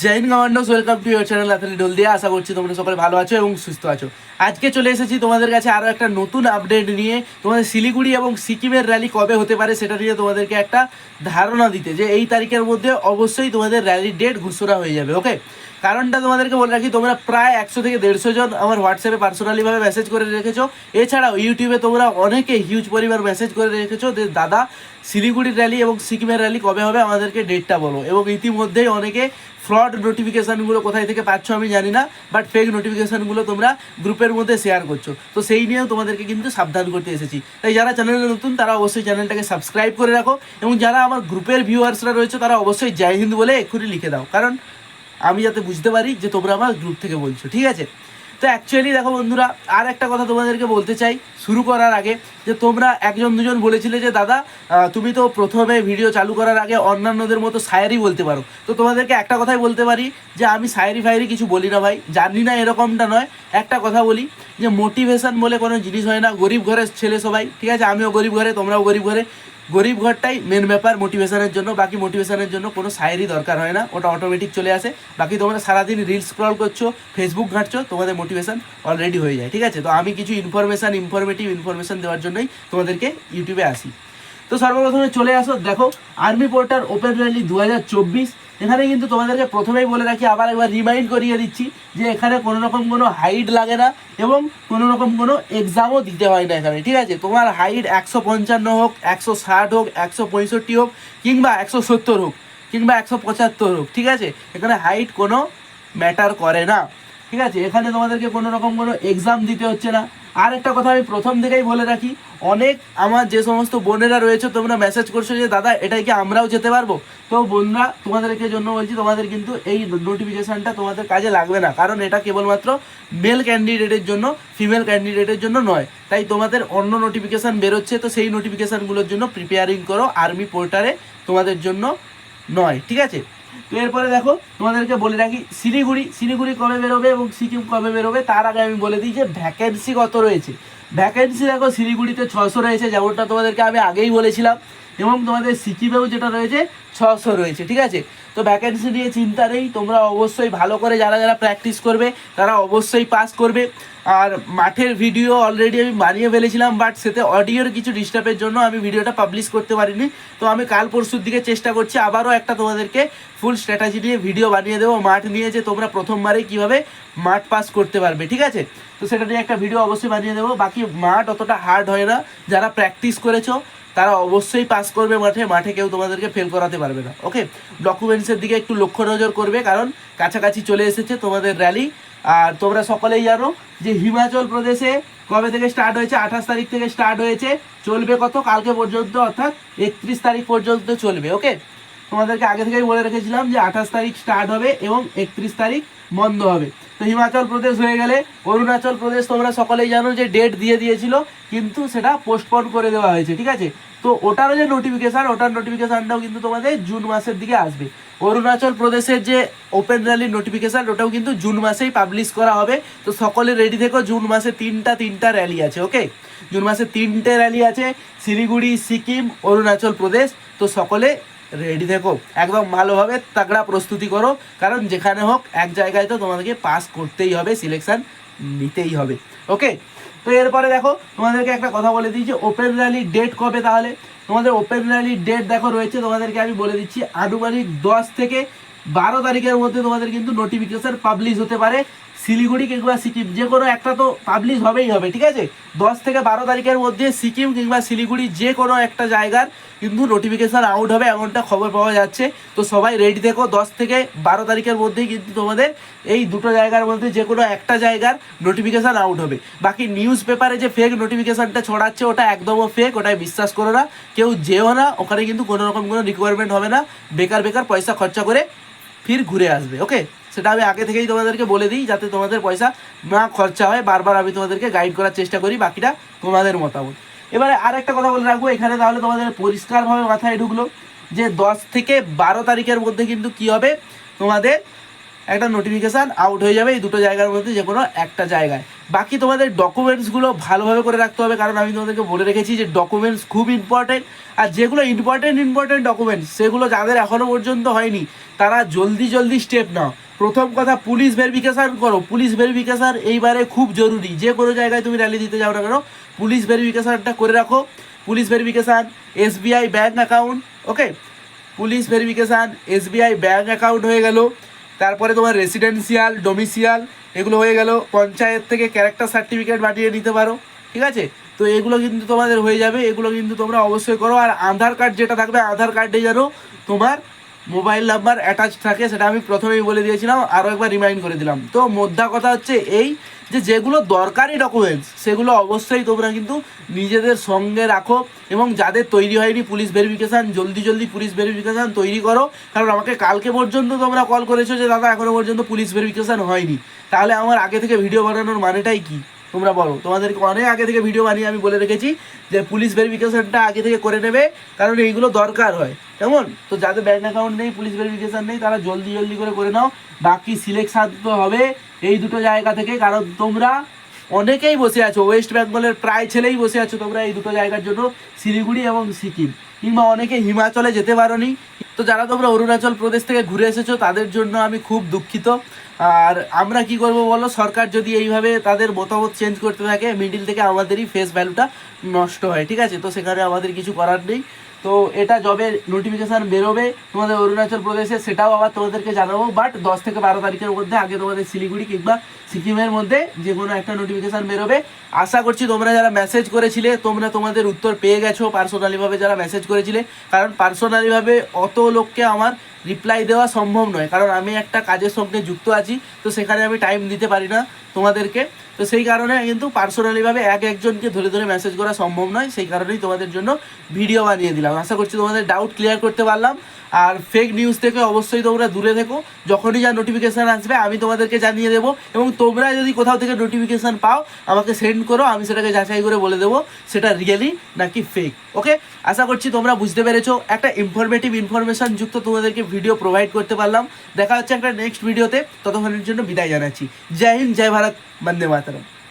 Joy Hind commandos welcome to your channel athlete দিয়ে আশা করছি তোমরা সকলে ভালো আছো এবং সুস্থ আছো। আজকে চলে এসেছি তোমাদের কাছে আরও একটা নতুন আপডেট নিয়ে। তোমাদের শিলিগুড়ি এবং সিকিমের র্যালি কবে হতে পারে সেটা নিয়ে তোমাদেরকে একটা ধারণা দিতে যে এই তারিখের মধ্যে অবশ্যই তোমাদের র্যালির ডেট ঘোষণা হয়ে যাবে ওকে কারণটা তোমাদেরকে বলে রাখি, তোমরা প্রায় একশো থেকে দেড়শো জন আমার হোয়াটসঅ্যাপে পার্সোনালিভাবে মেসেজ করে রেখেছো। এছাড়াও, ইউটিউবে তোমরা অনেকে হিউজ পরিমাণ মেসেজ করে রেখেছো যে, দাদা শিলিগুড়ির র্যালি এবং সিকিমের র্যালি কবে হবে আমাদেরকে ডেটটা বলো। এবং ইতিমধ্যেই অনেকে ফ্রড নোটিফিকেশানগুলো কোথায় থেকে পাচ্ছ আমি জানি না বাট ফেক নোটিফিকেশানগুলো তোমরা গ্রুপের মধ্যে শেয়ার করছ। তো সেই নিয়েও তোমাদেরকে কিন্তু সাবধান করতে এসেছি। তাই যারা চ্যানেলে নতুন, তারা অবশ্যই চ্যানেলটাকে সাবস্ক্রাইব করে রাখো এবং যারা আমার গ্রুপের ভিউয়ার্সরা রয়েছে, তারা অবশ্যই জয় হিন্দ বলে এক্ষুনি লিখে দাও। কারণ আমি যাতে বুঝতে পারি যে তোমরা আমার গ্রুপ থেকে বলছো। ঠিক আছে? তো অ্যাকচুয়ালি দেখো বন্ধুরা, আর একটা কথা তোমাদেরকে বলতে চাই, শুরু করার আগে, যে তোমরা একজন দুজন বলেছিলে যে, দাদা তুমি তো প্রথমে ভিডিও চালু করার আগে অন্যান্যদের মতো শায়েরি বলতে পারো। তো তোমাদেরকে একটা কথাই বলতে পারি, যে আমি শায়েরি ফায়েরি কিছু বলি না ভাই, জানি না এরকমটা নয়। একটা কথা বলি, যে মোটিভেশন বলে কোনো জিনিস হয় না, গরিব ঘরের ছেলে সবাই, ঠিক আছে? আমিও গরিব ঘরে, তোমরাও গরিব ঘরে। গরিব ঘরটাই মেন ব্যাপার মোটিভেশনের জন্য, বাকি মোটিভেশনের জন্য কোনো সাইরই দরকার হয় না, ওটা অটোমেটিক চলে আসে। বাকি তোমরা সারাদিন রিলস স্ক্রল করছ ফেসবুক ঘাঁটছো, তোমাদের মোটিভেশন অলরেডি হয়ে যায়, ঠিক আছে? তো আমি কিছু ইনফরমেশান ইনফরমেটিভ ইনফরমেশান দেওয়ার জন্যই তোমাদেরকে ইউটিউবে আসি। তো সর্বপ্রথমে চলে আসো, দেখো আর্মি পোর্টার ওপেন র্যালি দু এখানে কিন্তু তোমাদেরকে প্রথমেই বলে রাখি, আবার একবার রিমাইন্ড করিয়ে দিচ্ছি যে এখানে কোনো রকম কোনো হাইট লাগে না এবং কোনো রকম কোনো এক্সামও দিতে হয় না এখানে, ঠিক আছে? তোমার হাইট একশো পঞ্চান্ন হোক, একশো ষাট হোক, একশো পঁয়ষট্টি হোক, কিংবা একশো সত্তর হোক, কিংবা একশো পঁচাত্তর হোক, ঠিক আছে? এখানে হাইট কোনো ম্যাটার করে না, ঠিক আছে? এখানে তোমাদেরকে কোনো রকম কোনো এক্সাম দিতে হচ্ছে না। আর একটা কথা আমি প্রথম থেকেই বলে রাখি, অনেক আমার যে সমস্ত বোনেরা রয়েছে, তোমরা মেসেজ করছ যে, দাদা এটাই কি আমরাও যেতে পারব? তো বোনরা, তোমাদেরকে জন্য বলছি, তোমাদের কিন্তু এই নোটিফিকেশানটা তোমাদের কাজে লাগবে না। কারণ এটা কেবলমাত্র মেল ক্যান্ডিডেটের জন্য ফিমেল ক্যান্ডিডেটের জন্য নয়। তাই তোমাদের অন্য নোটিফিকেশান বেরোচ্ছে, তো সেই নোটিফিকেশানগুলোর জন্য প্রিপেয়ারিং করো আর্মি পোর্টারে তোমাদের জন্য নয়। ঠিক আছে? তো এরপরে দেখো, তোমাদেরকে বলে রাখি, শিলিগুড়ি শিলিগুড়ি কবে বেরোবে এবং সিকিম কবে বেরোবে, তার আগে আমি বলে দিই যে ভ্যাকেন্সি কত রয়েছে। ভ্যাকেন্সি দেখো, শিলিগুড়িতে ছশো রয়েছে, যেমনটা তোমাদেরকে আমি আগেই বলেছিলাম, এবং তোমাদের সিকিমেও যেটা রয়েছে ছশো রয়েছে, ঠিক আছে? তো ভ্যাকেন্সি নিয়ে চিন্তা নেই, তোমরা অবশ্যই ভালো করে যারা যারা প্র্যাকটিস করবে, তারা অবশ্যই পাস করবে। আর মাঠের ভিডিও অলরেডি আমি বানিয়ে ফেলেছিলাম বাট সেতে অডিওর কিছু ডিস্টার্বের জন্য আমি ভিডিওটা পাবলিশ করতে পারিনি। তো আমি কাল পরশুর দিকে চেষ্টা করছি আবারও একটা তোমাদেরকে ফুল স্ট্র্যাটাজি নিয়ে ভিডিও বানিয়ে দেবো, মাঠ নিয়ে যে তোমরা প্রথমবারেই কীভাবে মাঠ পাস করতে পারবে, ঠিক আছে? তো সেটা নিয়ে একটা ভিডিও অবশ্যই বানিয়ে দেবো। বাকি মাঠ অতটা হার্ড হয় না, যারা প্র্যাকটিস করেছ তারা অবশ্যই পাস করবে মাঠে মাঠে কেউ তোমাদেরকে ফেল করাতে পারবে না ওকে ডকুমেন্টসের দিকে একটু লক্ষ্য নজর করবে, কারণ কাছাকাছি চলে এসেছে তোমাদের র্যালি আর তোমরা সকলেই জানো যে হিমাচল প্রদেশে কবে থেকে স্টার্ট হয়েছে? আঠাশ তারিখ থেকে স্টার্ট হয়েছে। চলবে কত? কালকে পর্যন্ত, অর্থাৎ একত্রিশ তারিখ পর্যন্ত চলবে ওকে তোমাদেরকে আগে থেকেই বলে রেখেছিলাম যে আঠাশ তারিখ স্টার্ট হবে এবং একত্রিশ তারিখ বন্ধ হবে। তো হিমাচল প্রদেশ হয়ে গেলে, অরুণাচল প্রদেশ তোমরা সকলেই জানো যে ডেট দিয়ে দিয়েছিল, কিন্তু সেটা পোস্টপন করে দেওয়া হয়েছে, ঠিক আছে? তো ওটারও যে নোটিফিকেশান ওটার নোটিফিকেশানটাও কিন্তু তোমাদের জুন মাসের দিকে আসবে। অরুণাচল প্রদেশের যে ওপেন র্যালির নোটিফিকেশান ওটাও কিন্তু জুন মাসেই পাবলিশ করা হবে। তো সকলে রেডি থেকো, জুন মাসে তিনটা তিনটা র্যালি আছে ওকে জুন মাসে তিনটে র্যালি আছে, শিলিগুড়ি, সিকিম, অরুণাচল প্রদেশ। তো সকলে রেডি থেকো। একদম ভালোভাবে তাগড়া প্রস্তুতি করো। কারণ যেখানে হোক, এক জায়গায় তো তোমাদেরকে পাস করতেই হবে সিলেকশন নিতেই হবে। ওকে তো এরপরে দেখো, তোমাদেরকে একটা কথা বলে দিই যে ওপেন র্যালির ডেট কবে তাহলে? তোমাদের ওপেন র্যালির ডেট দেখো রয়েছে, তোমাদেরকে আমি বলে দিচ্ছি আনুমানিক দশ থেকে বারো তারিখের মধ্যে তোমাদের কিন্তু নোটিফিকেশান পাবলিশ হতে পারে। শিলিগুড়ি কিংবা সিকিম, যে কোনো একটা তো পাবলিশ হবেই হবে, ঠিক আছে? দশ থেকে বারো তারিখের মধ্যে সিকিম কিংবা শিলিগুড়ি যে কোনো একটা জায়গার কিন্তু নোটিফিকেশান আউট হবে, এমনটা খবর পাওয়া যাচ্ছে। তো সবাই রেডি থেকো, দশ থেকে বারো তারিখের মধ্যেই কিন্তু তোমাদের এই দুটো জায়গার মধ্যে যে কোনো একটা জায়গার নোটিফিকেশান আউট হবে। বাকি নিউজ পেপারে যে ফেক নোটিফিকেশানটা ছড়াচ্ছে, ওটা একদমও ফেক ওটাই বিশ্বাস করো না। কেউ যেও না, ওখানে কিন্তু কোনো রকম কোনো রিকোয়ারমেন্ট হবে না। বেকার বেকার পয়সা খরচা করে ফির ঘুরে আসবে ওকে সেটা আমি আগে থেকেই তোমাদেরকে বলে দিই, যাতে তোমাদের পয়সা না খরচা হয়। বারবার আমি তোমাদেরকে গাইড করার চেষ্টা করি, বাকিটা তোমাদের মতামত। এবারে আর একটা কথা বলে রাখব, এখানে তাহলে তোমাদের পরিষ্কারভাবে মাথায় ঢুকলো যে দশ থেকে বারো তারিখের মধ্যে কিন্তু কি হবে? তোমাদের একটা নোটিফিকেশান আউট হয়ে যাবে এই দুটো জায়গার মধ্যে যে কোনো একটা জায়গায়। বাকি তোমাদের ডকুমেন্টসগুলো ভালোভাবে করে রাখতে হবে, কারণ আমি তোমাদেরকে বলে রেখেছি যে ডকুমেন্টস খুব ইম্পর্টেন্ট আর যেগুলো ইম্পর্টেন্ট ইম্পর্টেন্ট ডকুমেন্টস সেগুলো যাদের এখনও পর্যন্ত হয়নি, তারা জলদি জলদি স্টেপ নাও। প্রথম কথা পুলিশ ভেরিফিকেশান করো। পুলিশ ভেরিফিকেশান এইবারে খুব জরুরি। যে কোনো জায়গায় তুমি র্যালি দিতে যাও না কেন পুলিশ ভেরিফিকেশানটা করে রাখো। Police verification SBI bank account okay police verification SBI bank account হয়ে গেল। তারপরে তোমার রেসিডেন্সিয়াল ডোমিসিয়াল এগুলো হয়ে গেল। পঞ্চায়েত থেকে ক্যারেক্টার সার্টিফিকেট বাটিয়ে নিতে পারো, ঠিক আছে? তো এগুলো কিন্তু তোমাদের হয়ে যাবে, এগুলো কিন্তু তোমরা অবশ্যই করো। আর আধার কার্ড যেটা থাকবে, আধার কার্ডে যেন তোমার মোবাইল নাম্বার অ্যাটাচ থাকে, সেটা আমি প্রথমেই বলে দিয়েছিলাম আরও একবার রিমাইন্ড করে দিলাম। তো মোদ্দা কথা হচ্ছে এই যে, যেগুলো দরকারি ডকুমেন্টস সেগুলো অবশ্যই তোমরা কিন্তু নিজেদের সঙ্গে রাখো এবং যাদের তৈরি হয়নি, পুলিশ ভেরিফিকেশান জলদি জলদি পুলিশ ভেরিফিকেশান তৈরি করো। কারণ আমাকে কালকে পর্যন্ত তোমরা কল করেছ যে, দাদা এখনও পর্যন্ত পুলিশ ভেরিফিকেশান হয়নি। তাহলে আমার আগে থেকে ভিডিও বানানোর মানেটাই কি? তোমরা বলো। তোমাদেরকে অনেক আগে থেকে ভিডিও বানিয়ে আমি বলে রেখেছি যে পুলিশ ভেরিফিকেশনটা আগে থেকে করে নেবে, কারণ এইগুলো দরকার হয়। কেমন? তো যাদের ব্যাঙ্ক অ্যাকাউন্ট নেই পুলিশ ভেরিফিকেশন নেই, তারা জলদি জলদি করে করে নাও। বাকি সিলেকশন তো হবে এই দুটো জায়গা থেকে, কারণ তোমরা অনেকেই বসে আছো ওয়েস্ট বেঙ্গলের প্রায় ছেলেই বসে আছো তোমরা এই দুটো জায়গার জন্য, শিলিগুড়ি এবং সিকিম। কিংবা অনেকে হিমাচলে যেতে পারোনি তো যারা তোমরা অরুণাচল প্রদেশ থেকে ঘুরে এসেছ, তাদের জন্য আমি খুব দুঃখিত। আর আমরা কি করব বলো? সরকার যদি এইভাবে তাদের মতামত চেঞ্জ করতে থাকে মিডিল থেকে আমাদেরই ফেস ভ্যালুটা নষ্ট হয়, ঠিক আছে? তো সেখানে আমাদের কিছু করার নেই। তো এটা যবে নোটিফিকেশান বেরোবে তোমাদের অরুণাচল প্রদেশে, সেটাও আবার তোমাদেরকে জানাব। বাট দশ থেকে বারো তারিখের মধ্যে, আগে তোমাদের শিলিগুড়ি কিংবা সিকিমের মধ্যে যে কোনো একটা নোটিফিকেশান বেরোবে। আশা করছি তোমরা যারা মেসেজ করেছিলে, তোমরা তোমাদের উত্তর পেয়ে গেছো পার্সোনালিভাবে যারা মেসেজ করেছিলে। কারণ পার্সোনালিভাবে অত লোককে আমার রিপ্লাই দেওয়া সম্ভব নয়। কারণ আমি একটা কাজের সঙ্গে যুক্ত আছি, তো সেখানে আমি টাইম দিতে পারি না তোমাদেরকে। তো সেই কারণে কিন্তু পার্সোনালিভাবে এক একজনকে ধরে ধরে মেসেজ করা সম্ভব নয়। সেই কারণেই তোমাদের জন্য ভিডিও বানিয়ে দিলাম। আশা করছি তোমাদের ডাউট ক্লিয়ার করতে পারলাম। আর ফেক নিউজ থেকে অবশ্যই তোমরা দূরে থেকো। যখনই যা নোটিফিকেশান আসবে, আমি তোমাদেরকে জানিয়ে দেবো। এবং তোমরা যদি কোথাও থেকে নোটিফিকেশান পাও, আমাকে সেন্ড করো, আমি সেটাকে যাচাই করে বলে দেবো, সেটা রিয়েলি নাকি ফেক ওকে আশা করছি তোমরা বুঝতে পেরেছ। একটা ইনফরমেটিভ ইনফরমেশন যুক্ত তোমাদেরকে ভিডিও প্রোভাইড করতে পারলাম। দেখা হচ্ছে একটা নেক্সট ভিডিওতে ততক্ষণের জন্য বিদায় জানাচ্ছি। জয় হিন্দ, জয় ভারত, বন্দে Teatro.